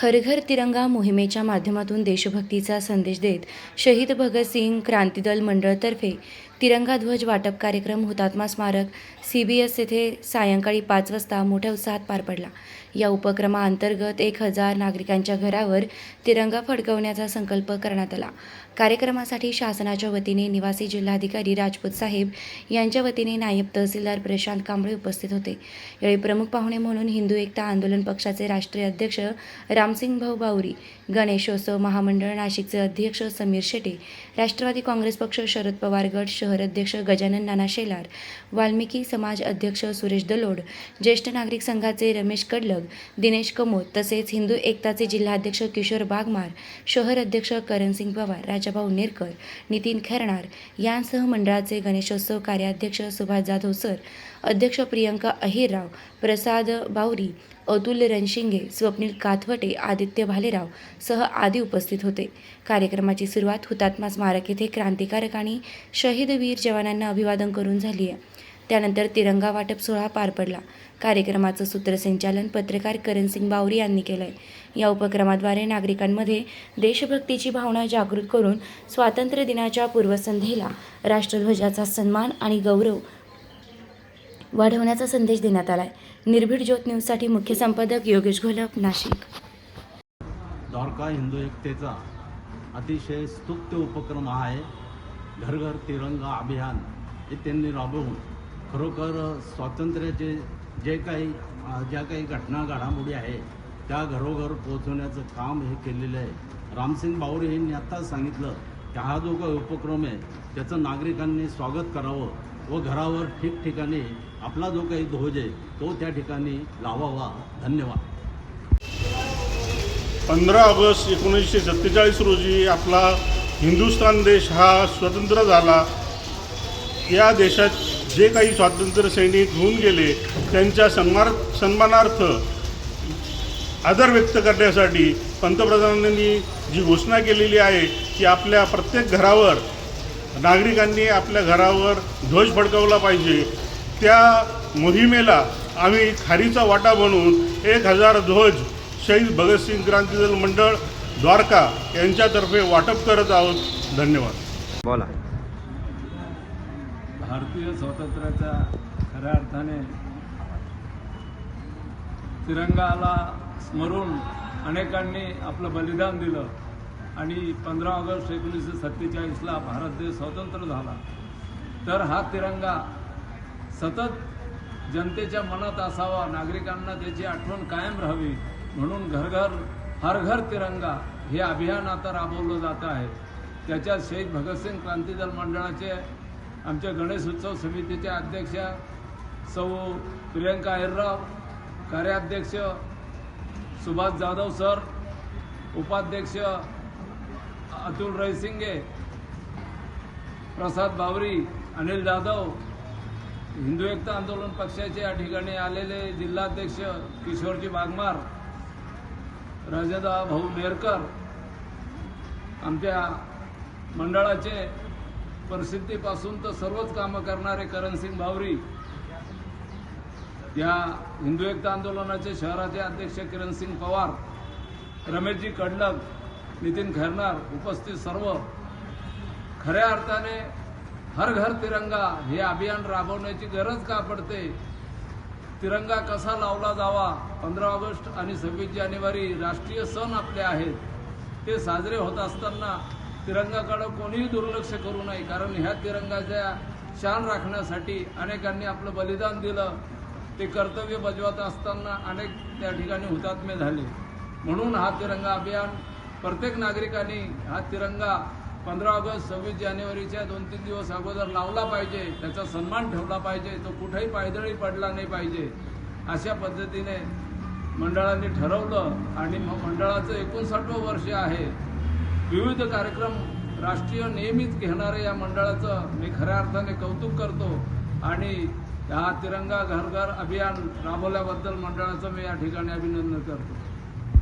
हर घर तिरंगा मोहिमेच्या माध्यमातून देशभक्तीचा संदेश देत शहीद भगतसिंग क्रांतीदल मंडळतर्फे तिरंगा ध्वज वाटप कार्यक्रम हुतात्मा स्मारक सी बी एस येथे सायंकाळी पाच वाजता मोठ्या उत्साहात पार पडला. या उपक्रमाअंतर्गत एक हजार नागरिकांच्या घरावर तिरंगा फडकवण्याचा संकल्प करण्यात आला. कार्यक्रमासाठी शासनाच्या वतीने निवासी जिल्हाधिकारी राजपूत साहेब यांच्या वतीने नायब तहसीलदार प्रशांत कांबळे उपस्थित होते. यावेळी प्रमुख पाहुणे म्हणून हिंदू एकता आंदोलन पक्षाचे राष्ट्रीय अध्यक्ष रामसिंग भाऊ बावरी गणेशोत्सव महामंडळ नाशिकचे अध्यक्ष समीर शेटे राष्ट्रवादी काँग्रेस पक्ष शरद पवार गट शहर अध्यक्ष गजानन नाना शेलार वाल्मिकी समाज अध्यक्ष सुरेश दलोड ज्येष्ठ नागरिक संघाचे रमेश कडलग दिनेश कमोत तसेच हिंदू एकताचे जिल्हाध्यक्ष किशोर बागमार शहर अध्यक्ष करणसिंग पवार राजाभाऊ नेरकर नितीन खेरणार यांसह मंडळाचे गणेशोत्सव कार्याध्यक्ष सुभाष जाधव सर अध्यक्ष प्रियंका अहिरराव प्रसाद बावरी अतुल रणशिंगे स्वप्नील काथवटे आदित्य भालेराव सह आदी उपस्थित होते. कार्यक्रमाची सुरुवात हुतात्मा स्मारक येथे क्रांतिकारक आणि शहीद वीर जवानांना अभिवादन करून झाली आहे. त्यानंतर तिरंगा वाटप सोहळा पार पडला. कार्यक्रमाचं सूत्रसंचालन पत्रकार करणसिंग बावरी यांनी केलं आहे या उपक्रमाद्वारे नागरिकांमध्ये देशभक्तीची भावना जागृत करून स्वातंत्र्य दिनाच्या पूर्वसंध्येला राष्ट्रध्वजाचा सन्मान आणि गौरव वाढवण्याचा संदेश देण्यात आलाय. निर्भीड ज्योत न्यूजसाठी मुख्य संपादक योगेश घोलप नाशिक. द्वारका हिंदू एकतेचा अतिशय स्तुत्य उपक्रम हा आहे. घर घर तिरंगा अभियान हे त्यांनी राबवून खरोखर स्वातंत्र्याचे जे काही ज्या काही घटना घडामोडी आहे त्या घरोघर पोहोचवण्याचं काम हे केलेलं आहे. रामसिंग बावरे यांनी आत्ताच सांगितलं की हा जो काही उपक्रम आहे त्याचं नागरिकांनी स्वागत करावं व घरावर ठिकठिकाणी आपला जो काही ध्वज आहे तो त्या ठिकाणी लावावा. धन्यवाद. पंधरा ऑगस्ट एकोणीसशे सत्तेचाळीस रोजी आपला हिंदुस्थान देश हा स्वतंत्र झाला. या देशात जे काही स्वातंत्र्य सैनिक होऊन गेले त्यांच्या सन्मान सन्मानार्थ आदर व्यक्त करण्यासाठी पंतप्रधानांनी जी घोषणा केलेली आहे की आपल्या प्रत्येक घरावर नागरिकांनी आपल्या घरावर ध्वज फडकवला पाहिजे. त्या मोहिमेला आम्ही खारीचा वाटा बनवून एक हजार ध्वज शहीद भगतसिंग क्रांतीदल मंडळ द्वारका यांच्यातर्फे वाटप करत आहोत. धन्यवाद. बोला. भारतीय स्वातंत्र्याच्या खऱ्या अर्थाने तिरंगाला स्मरून अनेकांनी आपलं बलिदान दिलं आणि पंधरा ऑगस्ट एकोणीसशे सत्तेचाळीसला भारत देश स्वतंत्र झाला. तर हा तिरंगा सतत जनतेच्या मनात असावा नागरिकांना त्याची आठवण कायम राहावी म्हणून घरघर हर घर तिरंगा हे अभियान आता राबवलं जात आहे. त्याच्यात शहीद भगतसिंग क्रांतीदल मंडळाचे आमच्या गणेश उत्सव समितीचे अध्यक्ष सौ प्रियंका अहिरराव कार्याध्यक्ष सुभाष जाधव सर उपाध्यक्ष अतुल रयसिंगे प्रसाद बावरी अनिल जाधव हिंदू एकता आंदोलन पक्षाचे या ठिकाणी आलेले जिल्हाध्यक्ष किशोरजी वाघमार राजेदा भाऊ नेरकर आमच्या मंडळाचे परिस्थितीपासून तर सर्वच कामं करणारे करणसिंग भावरी या हिंदू एकता आंदोलनाचे शहराचे अध्यक्ष किरणसिंग पवार रमेशजी कडलक नितीन खैरनार उपस्थित सर्व. खऱ्या अर्थाने हर घर तिरंगा हे अभियान राबवण्याची गरज का पडते? तिरंगा कसा लावला जावा? पंधरा ऑगस्ट आणि सव्वीस जानेवारी राष्ट्रीय सण आपले आहेत. ते साजरे होत असताना तिरंगाकडं कोणीही दुर्लक्ष करू नये कारण ह्या तिरंगाच्या शान राखण्यासाठी अनेकांनी आपलं बलिदान दिलं. ते कर्तव्य बजावत असताना अनेक त्या ठिकाणी हुतात्मे झाले. म्हणून हा तिरंगा अभियान प्रत्येक नागरिकांनी हा तिरंगा पंधरा ऑगस्ट सव्वीस जानेवारीच्या दोन तीन दिवस अगोदर लावला पाहिजे. त्याचा सन्मान ठेवला पाहिजे. तो कुठेही पायदळी पडला नाही पाहिजे. अशा पद्धतीने मंडळांनी ठरवलं आणि मग मंडळाचं एकोणसाठवं वर्ष आहे. विविध कार्यक्रम राष्ट्रीय नेहमीच घेणाऱ्या या मंडळाचं मी खऱ्या अर्थाने कौतुक करतो आणि हा तिरंगा घर घर अभियान राबवल्याबद्दल मंडळाचं मी या ठिकाणी अभिनंदन करतो.